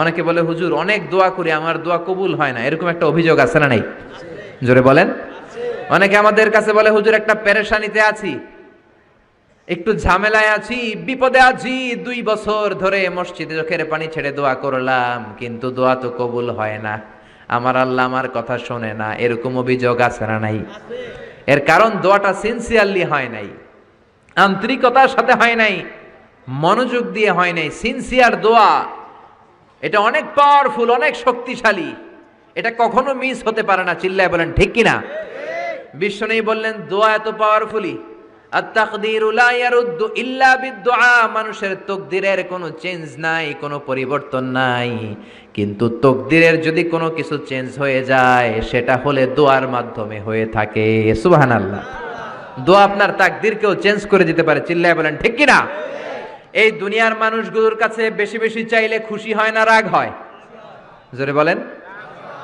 অনেকে বলে, হুজুর, অনেক দোয়া করি, আমার দোয়া কবুল হয় না। এরকম একটা অভিযোগ আছে না নাই? জোরে বলেন। অনেকে আমাদের কাছে বলে, হুজুর, একটা পেরেশানিতে আছি, একটু ঝামেলায় আছি, বিপদে আছি, দুই বছর ধরে মসজিদে চোখের পানি ছেড়ে দোয়া করলাম, কিন্তু দোয়া তো কবুল হয় না। আমার আল্লাহ আমার কথা শোনে না। এরকম অভিযোগ আছে না নাই? এর কারণ, দোয়াটা সিনসিয়ারলি হয় নাই, আন্তরিকতার সাথে হয় নাই, মনোযোগ দিয়ে হয় নাই সিনসিয়ার দোয়া এটা অনেক পাওয়ারফুল অনেক শক্তিশালী। এটা কখনো মিস হতে পারে না, চিল্লায় বলেন, ঠিক কিনা? বিশ্ব নেই বললেন, দোয়া এত পাওয়ারফুলি মানুষের তকদিরের কোনো চেঞ্জ নাই, কোনো পরিবর্তন নাই। কিন্তু তকদিরের যদি কোনো কিছু চেঞ্জ হয়ে যায়, সেটা হলে দোয়ার মাধ্যমে হয়ে থাকে। সুবহানাল্লাহ। দোয়া আপনার তাকদিরকেও চেঞ্জ করে দিতে পারে, চিল্লায় বলেন, ঠিক কিনা? এই দুনিয়ার মানুষগুলোর কাছে বেশি বেশি চাইলে খুশি হয় না, রাগ হয়? জোরে বলেন।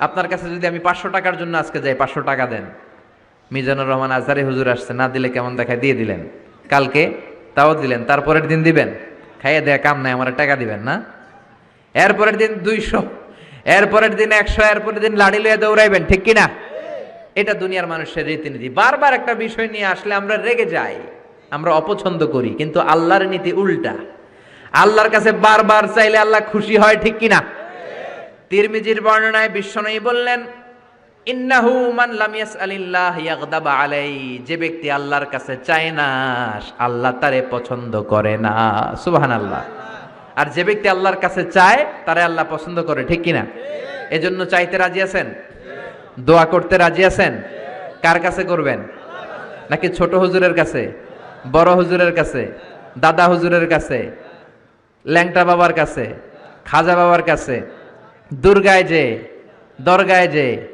আপনার কাছে যদি আমি পাঁচশো টাকার জন্য আজকে যাই, পাঁচশো টাকা দেন। মিজানুর রহমান আজহারি হুজুর আসছে, না দিলে কেমন দেখায়? দিয়ে দিলেন। কালকে তাও দিলেন, তারপরের দিন দিবেন? খাইয়ে দেয়া কাম নাই, আমার টাকা দিবেন না। এরপরের দিন দুইশো, এরপরের দিন একশো, এরপরের দিন লাড়ি লইয়া দৌড়াইবেন, ঠিক কিনা? এটা দুনিয়ার মানুষের রীতিনীতি। বারবার একটা বিষয় নিয়ে আসলে আমরা রেগে যাই। আমরা অপছন্দ করি, কিন্তু আল্লাহর নীতি উল্টা। আল্লাহর কাছে বারবার চাইলে আল্লাহ খুশি হয়, ঠিক কিনা? তিরমিজির বর্ণনায় বিশ্বনয়ী বললেন, ইন্নাহু মান লাম ইয়াসআলিল্লাহ ইয়াগদাবা আলাই যে ব্যক্তি আল্লাহর কাছে চায় না, আল্লাহ তারে পছন্দ করে না। সুবহানাল্লাহ। আর যে ব্যক্তি আল্লাহর কাছে চায়, তারে আল্লাহ পছন্দ করে, ঠিক কিনা? এজন্য চাইতে রাজি আছেন? দোয়া করতে রাজি আছেন? কার কাছে করবেন? নাকি ছোট হুজুরের কাছে? বড় হুজুরের কাছে, দাদা হুজুরের কাছে, ল্যাংটা বাবার কাছে, খাজা বাবার কাছে, দুর্গায় যে, দরগায় যে,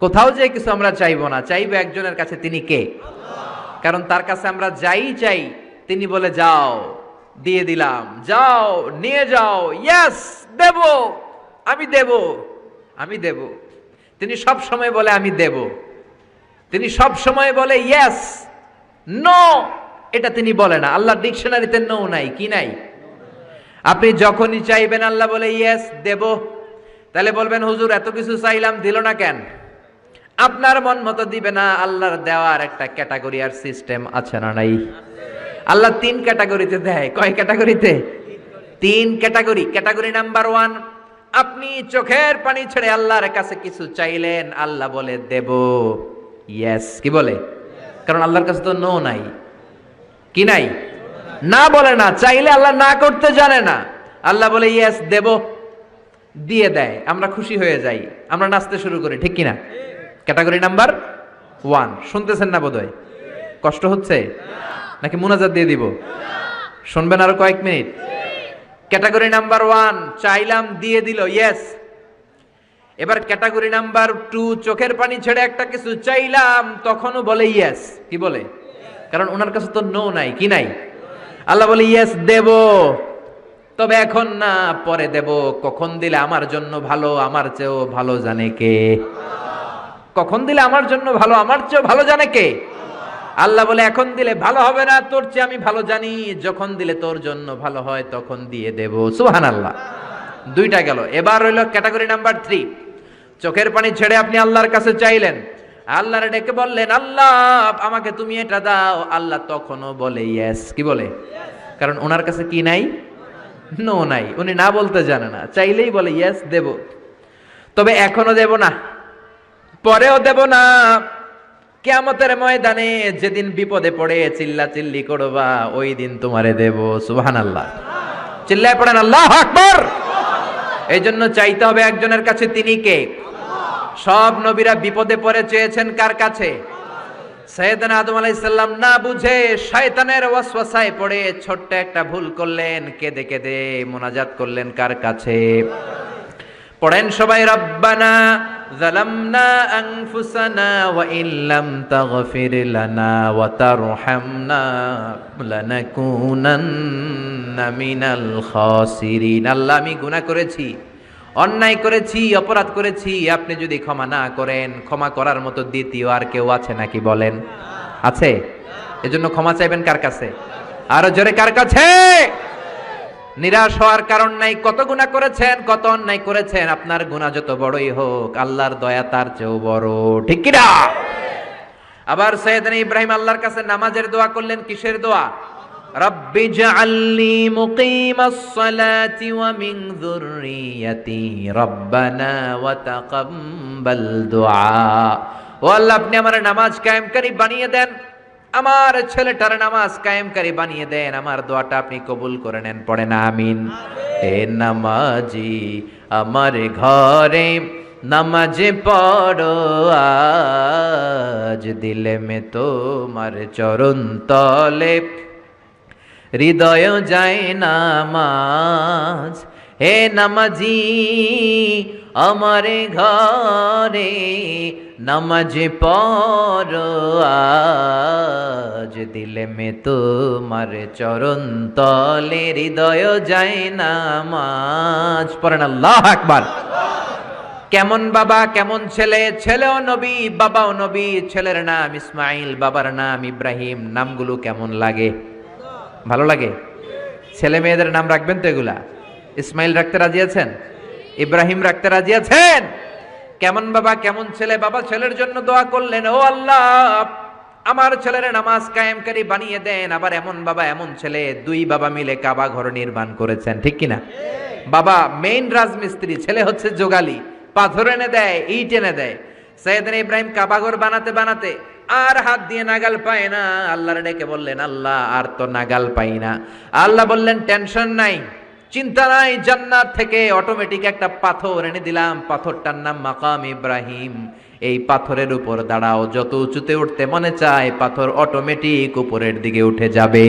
কোথাও যে কিছু আমরা চাইব না, চাইব একজনের কাছে তিনি কে? কারণ তার কাছে আমরা যাই চাই, তিনি বলে, যাও, দিয়ে দিলাম, যাও, নিয়ে যাও ইয়েস দেব, আমি দেব আমি দেব। তিনি সব সময় বলে, আমি দেব। তিনি সব সময় বলে ইয়েস নো এটা তিনি বলে না। আল্লাহ ডিকশনারিতে নো নাই। কি নাই? আপনি যখনই চাইবেন আল্লাহ বলে ইয়েস দেব। তাহলে বলবেন, হুজুর, এত কিছু চাইলাম, দিল না কেন? আপনার মন মতো দিবে না, আল্লাহর দেওয়ার একটা ক্যাটাগরি আর সিস্টেম আছে না নাই? আল্লাহ তিন ক্যাটাগরিতে দেয়। কয় ক্যাটাগরিতে? তিন ক্যাটাগরি। ক্যাটাগরি নাম্বার ওয়ান, আপনি চোখের পানি ছেড়ে আল্লাহর কাছে কিছু চাইলেন, আল্লাহ বলে, দেব। ইয়েস কি বলে? কারণ আল্লাহর কাছে তো নো নাই। কি নাই? না বলে না, চাইলে আল্লাহ না করতে জানে না। আল্লাহ বলে ইয়েস দেব। দিয়ে দেয়। আমরা খুশি হয়ে যাই। আমরা নাচতে শুরু করি, ঠিক কিনা? Category number one. শুনতেছেন না বোধহয়? কষ্ট হচ্ছে? নাকি মুনাজাত দিয়ে দিব? শুনবেন আরও কয়েক মিনিট। ক্যাটাগরি নাম্বার ওয়ান, চাইলাম, দিয়ে দিল ইয়েস এবার ক্যাটাগরি নাম্বার টু, চোখের পানি ছেড়ে একটা কিছু চাইলাম, তখনও বলে ইয়েস কি বলে? কারণ ওনার কাছে তো নো নাই। কি নাই? আল্লাহ বলে ইয়েস দেব। তবে এখন না, পরে দেব। কখন দিলে আমার জন্য ভালো, আমার চেয়েও ভালো জানে কে? কখন দিলে আমার জন্য ভালো, আমার চেয়েও ভালো জানে কে? আল্লাহ বলে, এখন দিলে ভালো হবে না, তোর চেয়ে আমি ভালো জানি। যখন দিলে তোর জন্য ভালো হয়, তখন দিয়ে দেব। সুহান আল্লাহ দুইটা গেল। এবার হইল ক্যাটাগরি নাম্বার থ্রি চোখের পানি ছেড়ে আপনি আল্লাহর কাছে চাইলেন। আল্লাহর ডেকে বললেন, আল্লাহ, আমাকে তুমি এটা দাও। আল্লাহ তখনও বলে, ইয়েস। কি বলে? কারণ ওনার কাছে কি নাই? নো নাই। উনি না বলতে জানে না। চাইলেই বলে, ইয়েস, দেব। তবে এখনও দেব না। পরেও দেব না। কেয়ামতের ময়দানে যেদিন বিপদে পড়ে চিল্লা চিল্লি করবা, ওই দিন তোমারে দেব। সুবহান আল্লাহ চিল্লায় পড়েন, আল্লাহ আকবর! এই জন্য চাইতে হবে একজনের কাছে তিনি কে? সব নবীরা বিপদে পড়ে চেয়েছেন কার কাছে? সৈয়দান আদম আলাইসাল্লাম না বুঝে শয়তানের ওয়াসওয়াসায় পড়ে ছোট্ট একটা ভুল করলেন, কেঁদে কেঁদে মোনাজাত করলেন কার কাছে? পড়েন সবাই, রব্বানা জালামনা আনফুসানা ওয়া ইল্লাম তাগফির লানা ওয়া তারহামনা লানাকুনান্না মিনাল খাসিরিন। আল্লাহ, আমি গুনাহ করেছি। অন্যায় করেছি, অপরাধ করেছি, আপনি যদি ক্ষমা না করেন, ক্ষমা করার মতো দ্বিতীয় আর কেউ আছে নাকি বলেন? আছে? এজন্য ক্ষমা চাইবেন কার কাছে? আরও জোরে কার কাছে? নিরাশ হওয়ার কারণ নাই, কত গুণা করেছেন, কত অন্যায় করেছেন, আপনার গুণা যত বড়ই হোক, আল্লাহর দয়া তার চেয়েও বড়। ঠিক কিনা? আবার সৈয়দনা ইব্রাহিম আল্লাহর কাছে নামাজের দোয়া করলেন, কিসের দোয়া? জাআলনি মুকিমাস সালাতি ওয়া মিন যুররিয়াতি রব্বানা ওয়া তাকাব্বাল দুআ। ও আল্লাহ আপনি আমার নামাজ কায়েমকারী বানিয়ে দেন। আমার ছেলেটার নামাজ কায়েমকারী বানিয়ে দেন। আমার দোয়াটা আপনি কবুল করে নেন পড়েন আমিন। হে নামাজি আমার ঘরে নামাজে পড়ো আজ দিলে মে তোমার চরণ তলে। হৃদয় যায় নামাজ। হে নামাজি, আমারে ঘরে নামাজে পর আজ দিলে মে তোমার চরণ তলে হৃদয় যায় নামাজ। পড়েন আল্লাহ আকবার। কেমন বাবা, কেমন ছেলে? ছেলেও নবী, বাবাও নবী। ছেলের নাম ইসমাইল, বাবার নাম ইব্রাহিম। নামগুলো কেমন লাগে? ভালো লাগে? ছেলে মেয়েদের নাম রাখবেন তো এগুলা? ইসমাইল রাখতে রাজি আছেন? ইব্রাহিম রাখতে রাজি আছেন? কেমন বাবা, কেমন ছেলে? বাবা, ছেলের জন্য দোয়া করলেন, ও আল্লাহ, আমার ছেলের নামাজ কায়েমকারী বানিয়ে দেন। আবার এমন বাবা, এমন ছেলে, দুই বাবা মিলে কাবা ঘর নির্মাণ করেছেন, ঠিক কিনা? বাবা মেইন রাজমিস্ত্রি, ছেলে হচ্ছে যোগালি পাথর এনে দেয়, ইট এনে দেয়। সৈয়দিন ইব্রাহিম কাবাগর বানাতে বানাতে আর হাত দিয়ে নাগাল পায় না। আল্লাহর ডেকে বললেন, আল্লাহ, আর তো নাগাল পাই না। আল্লাহ বললেন, টেনশন নাই, চিন্তা নাই, জান্নাত থেকে অটোমেটিক একটা পাথর এনে দিলাম। পাথরটার নাম মাকাম ইব্রাহিম। এই পাথরের উপর দাঁড়াও, যত উঁচুতে উঠতে মনে চায়, পাথর অটোমেটিক উপরের দিকে উঠে যাবে।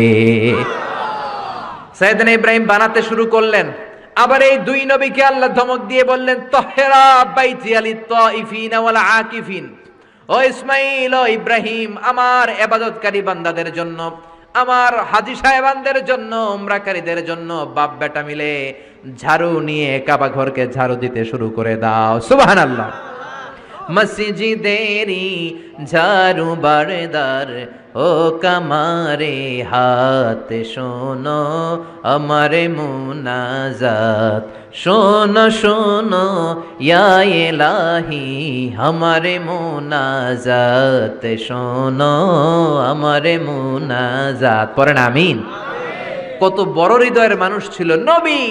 সাইয়েদনা ইব্রাহিম বানাতে শুরু করলেন। আবার এই দুই নবীকে আল্লাহ ধমক দিয়ে বললেন, তহেরা বাইতি আলি তাইফিন ওয়াল আকিফিন ও ইসমাইল ও ইব্রাহিম আমার এবাদতকারী বান্দাদের জন্য আমার হাজি সাহেবানদের জন্য উমরাকারীদের জন্য বাপ বেটা মিলে ঝাড়ু নিয়ে কাবা ঘরকে ঝাড়ু দিতে শুরু করে দাও। সুবহানাল্লাহ। মসজিদেরি ঝাড়ু বারদার ও কামারে হাত শোনো, আমারে মুনাজাত। শোনো শোনো, ইয়া এলাহি আমারে মুনাজাত শোনো, আমারে মুনাজাত। পড়েন, আমিন। কত বড় হৃদয়ের মানুষ ছিল নবী।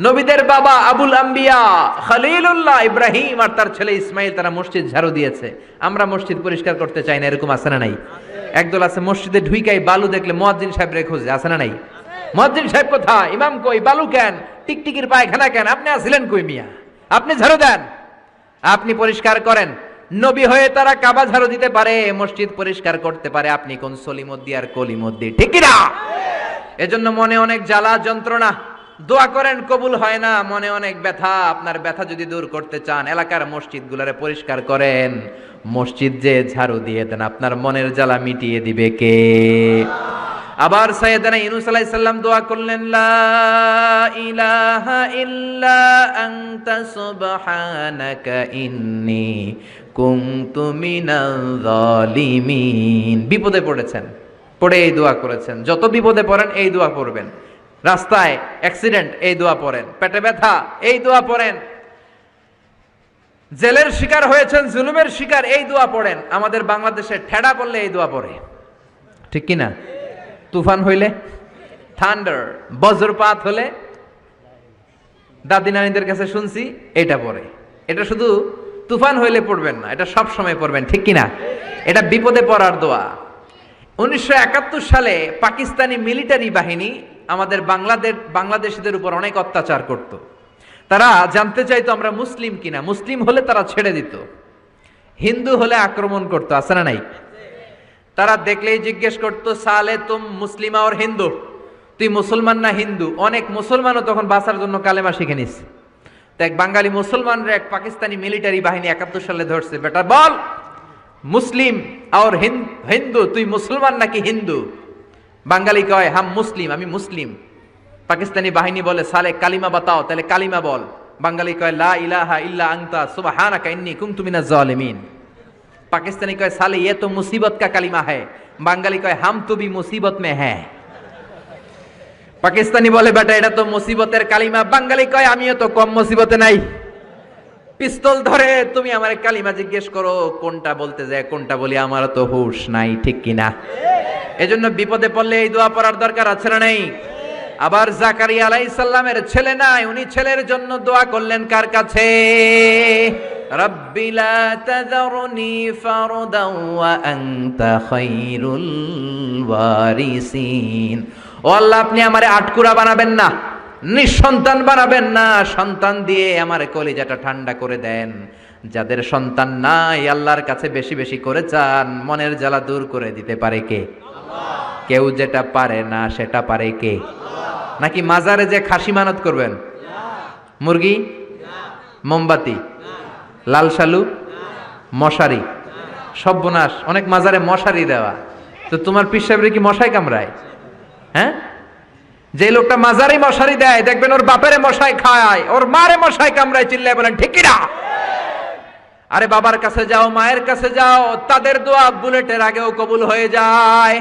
নবীদের বাবা আবুল আম্বিয়া, খালিলুল্লাহ ইব্রাহিম আর তার ছেলে ইসমাইল, তারা মসজিদ ঝাড়ু দিয়েছে। আমরা মসজিদ পরিষ্কার করতে চাই না, এরকম আছে না নাই? একদল আছে মসজিদে ঢুইকাই বালু দেখলে মুয়াজ্জিন সাহেব রে খোঁজে, আছে না নাই? মুয়াজ্জিন সাহেব কোথায়? ইমাম কই? বালু কেন? টিকটিকির পায়খানা কেন? আপনি আসিলেন কই মিয়া? আপনি ঝাড়ু দেন। আপনি পরিষ্কার করেন। নবী হয়ে তারা কাবা ঝাড়ু দিতে পারে, মসজিদ পরিষ্কার করতে পারে। আপনি কোন সলিমদ্দি আর কলিমদ্দি ঠিক না এজন্য মনে অনেক জ্বালা, যন্ত্রণা। দোয়া করেন, কবুল হয় না, মনে অনেক ব্যথা। আপনার ব্যথা যদি দূর করতে চান, এলাকার মসজিদ গুলারে পরিষ্কার করেন। মসজিদ যে ঝাড়ু দিয়ে দেন, আপনার মনের জ্বালা মিটিয়ে দিবে কে? আবার সৈয়দনা ইউনুস আলাইহিস সালাম দোয়া করলেন, লা ইলাহা ইল্লা আনতা সুবহানাকা ইন্নী কুনতু মিনাল জালিমিন বিপদে পড়েছেন, পড়ে এই দোয়া করেছেন। যত বিপদে পড়েন, এই দোয়া করবেন রাস্তায় অ্যাক্সিডেন্ট এই দোয়া পড়েন। পেটে ব্যথা, এই দোয়া পড়েন। জেলের শিকার হয়েছেন, জুলুমের শিকার, এই দোয়া পড়েন। আমাদের বাংলাদেশে ঠেডা পড়লে এই দোয়া পড়ে। ঠিক কি না তুফান হইলে? থান্ডার বজ্রপাত হলে? দাদি নানিদের কাছে শুনছি, এটা পড়ে। এটা শুধু তুফান হইলে পড়বেন না, এটা সব সময় পড়বেন, ঠিক কি না এটা বিপদে পড়ার দোয়া। উনিশশো একাত্তর সালে পাকিস্তানি মিলিটারি বাহিনী আমাদের বাংলাদেশ, বাংলাদেশিদের উপর অনেক অত্যাচার করত। তারা জানতে চাইতো আমরা মুসলিম কিনা। মুসলিম হলে তারা ছেড়ে দিত। হিন্দু হলে আক্রমণ করতো, আছে না নাই? তারা দেখলেই জিজ্ঞেস করতো, সালে তুম মুসলিমা ওর হিন্দু? তুই মুসলমান না হিন্দু? অনেক মুসলমানও তখন বাঁচার জন্য কালেমা শিখে নিস তো এক বাঙালি মুসলমানরা এক পাকিস্তানি মিলিটারি বাহিনী একাত্তর সালে ধরছে। বেটা বল, মুসলিম আর হিন্দু, তুই মুসলমান নাকি হিন্দু? বাঙালি কয় হাম মুসলিম আমি মুসলিম পাকিস্তানি বাহিনী বলে সালে কালিমা বাতাও তাহলে কালিমা বল বাঙালি কয় লা ইলাহা ইল্লা আংতা সুবহানাকা ইন্নী কুনতু মিনাজ জালিমিন পাকিস্তানি কয় সালে ये तो मुसीबत का कलिमा है বাঙালি কয় হাম তো भी मुसीबत में है পাকিস্তানি বলে বেটা এটা তো মুসিবতের কালিমা বাঙালি কয় আমিও তো কম মুসিবতে নাই পিস্তল ধরে তুমি আমার কালিমা জিজ্ঞেস করো কোনটা বলতে যায় কোনটা বলি আমার তো হুশ নাই ঠিক কিনা এজন্য বিপদে পড়লে এই দোয়া পড়ার দরকার আছে না নেই? আবার জাকারিয়া আলাইহিস সালামের ছেলে নাই, উনি ছেলের জন্য দোয়া করলেন কার কাছে? রব্বি লা তাযারুনি ফারদান ওয়া আনতা খায়রুল ওয়ারিসিন। ও আল্লাহ, আপনি আমারে আটকুরা বানাবেন না, নিঃসন্তান বানাবেন না, সন্তান দিয়ে আমার কলিজাটা ঠান্ডা করে দেন। যাদের সন্তান নাই, আল্লাহর কাছে বেশি বেশি করে চান, মনের জ্বালা দূর করে দিতে পারে কে? কেউ যেটা পারে না, সেটা পারে কে? নাকি মাজারে যে খাসি মানত করবেন? মুরগি? মোমবাতি? লাল শালু? মশারি? সর্বনাশ অনেক মাজারে মশারি দেওয়া। তো তোমার পিসাবের কি মশাই কামড়ায়? হ্যাঁ? যে লোকটা মাজারে মশারি দেয়, দেখবেন ওর বাপেরে মশাই খায়, ওর মারে মশাই কামড়ায়, চিল্লায় বলেন, ঠিক না আরে বাবার কাছে যাও, মায়ের কাছে যাও, তাদের দোয়া বুলেটের আগেও কবুল হয়ে যায়।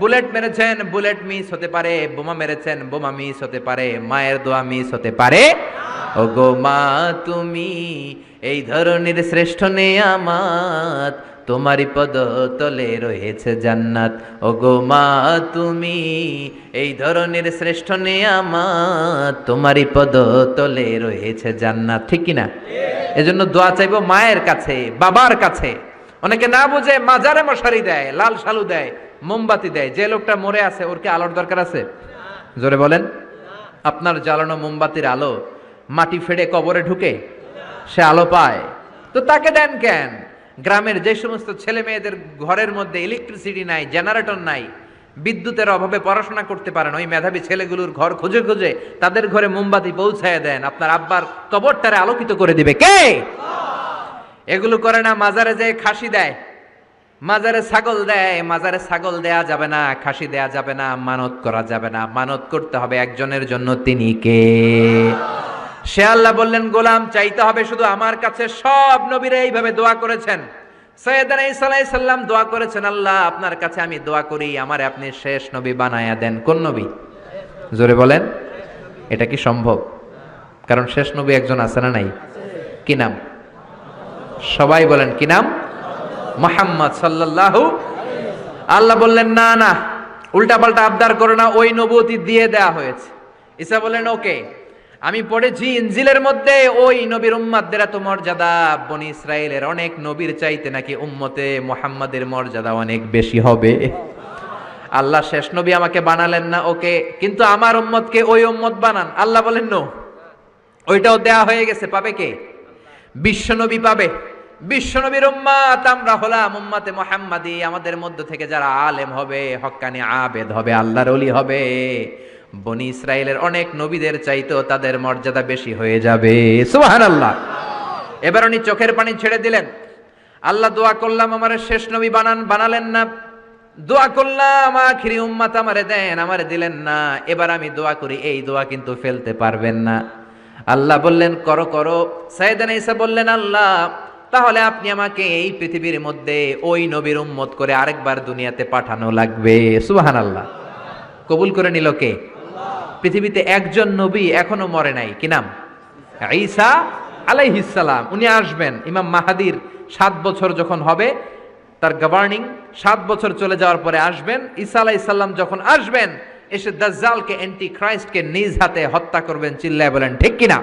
বুলেট মেরেছেন বুলেট মিস হতে পারে, বোমা মেরেছেন, বোমা মিস হতে পারে, মায়ের দোয়া মিস হতে পারে। ও গো মা, তুমি এই ধরনের শ্রেষ্ঠ নেয়ামাত তোমারই পদ তলে রয়েছে জান্নাত। ও গো মা, তুমি এই ধরনের শ্রেষ্ঠ নেয়ামাত তোমারই পদ তলে রয়েছে জান্নাত, ঠিক কিনা? এজন্য দোয়া চাইব মায়ের কাছে, বাবার কাছে। অনেকে না বুঝে, মাজারে মশারি দেয়, লাল শালু দেয় মোমবাতি দেয়। যে লোকটা মরে আছে, ওর কি আলোর দরকার আছে? জোরে বলেন। আপনার জ্বালানো মোমবাতির আলো মাটি ফেড়ে কবরে ঢুকে সে আলো পায়। তো তাকে দেন কেন গ্রামের যে সমস্ত ছেলে মেয়েদের ঘরের মধ্যে ইলেকট্রিসিটি নাই জেনারেটর নাই, বিদ্যুতের অভাবে পড়াশোনা করতে পারেন ওই মেধাবী ছেলেগুলোর ঘর খুঁজে খুঁজে তাদের ঘরে মোমবাতি পৌঁছায় দেন। আপনার আব্বার কবরটারে আলোকিত করে দিবে। কে? এগুলো করে না, মাজারে যে খাসি দেয়। মাজারে ছাগল দেয়, মাজারে ছাগল দেয়া যাবে না, খাসি দেয়া যাবে না, মানত করা যাবে না। মানত করতে হবে একজনের জন্য তিনি কে? সে আল্লাহ বললেন, গোলাম, চাইতে হবে শুধু আমার কাছে সব নবীরা এইভাবে দোয়া করেছেন। সৈয়দানা আলাইহিস দোয়া করেছেন, আল্লাহ, আপনার কাছে আমি দোয়া করি, আমারে আপনি শেষ নবী বানায়া দেন। কোন নবী? জোরে বলেন, এটা কি সম্ভব? কারণ শেষ নবী একজন আছে না নাই? কি নাম? সবাই বলেন, কি নাম? মোহাম্মদ সাল্লাল্লাহু আল্লাহ বললেন, না না উল্টা পাল্টা আবদার করো না, ওই নবতী দিয়ে দেয়া হয়েছে। ঈসা বললেন, ওকে, আমি পড়েছি ইনজিলের মধ্যে, ওই নবীর উম্মাদের এত মর্যাদা, বনি ইসরায়েলের অনেক নবীর চাইতে নাকি উম্মতে মোহাম্মদের মর্যাদা অনেক বেশি হবে। আল্লাহ শেষ নবী আমাকে বানালেন না, ওকে, কিন্তু আমার উম্মতকে ওই উম্মত বানান। আল্লাহ বলেন, নো, ওইটাও দেয়া হয়ে গেছে, পাবে কে? বিশ্বনবী পাবে। বিশ্বনবীর উম্মাত, আমরা হলাম উম্মাতে মোহাম্মদি। আমাদের মধ্য থেকে যারা আলেম হবে হক্কানি আবেদ হবে, আল্লাহর অলি হবে, বনি ইসরায়েলের অনেক নবীদের চাইতেও তাদের মর্যাদা বেশি হয়ে যাবে। সুবাহান আল্লাহ এবার উনি চোখের পানি ছেড়ে দিলেন। আল্লাহ দোয়া করলাম, আমার শেষ নবী বানান বানালেন না। দোয়া করলাম, আখিরি উম্মাত আমারে দেন, আমারে দিলেন না। এবার আমি দোয়া করি, এই দোয়া কিন্তু ফেলতে পারবেন না। আল্লাহ বললেন, করো করো। সাইদান ঈসা বললেন, আল্লাহ তাহলে আপনি আমাকে এই পৃথিবীর মধ্যে ওই নবীর উম্মত করে আরেকবার দুনিয়াতে পাঠানো লাগবে। সুবাহান আল্লাহ কবুল করে নিল কে? পৃথিবীতে একজন নবী এখনও মরে নাই। কি নাম? ঈসা আলাইহিসালাম উনি আসবেন। ইমাম মাহাদির সাত বছর যখন হবে, তার গভর্নিং সাত বছর চলে যাওয়ার পরে আসবেন। ঈসা আলাইসাল্লাম যখন আসবেন, এসে দাজ্জালকে অ্যান্টি ক্রাইস্টকে নিজ হাতে হত্যা করবেন, চিল্লায় বলেন, ঠিক কিনা?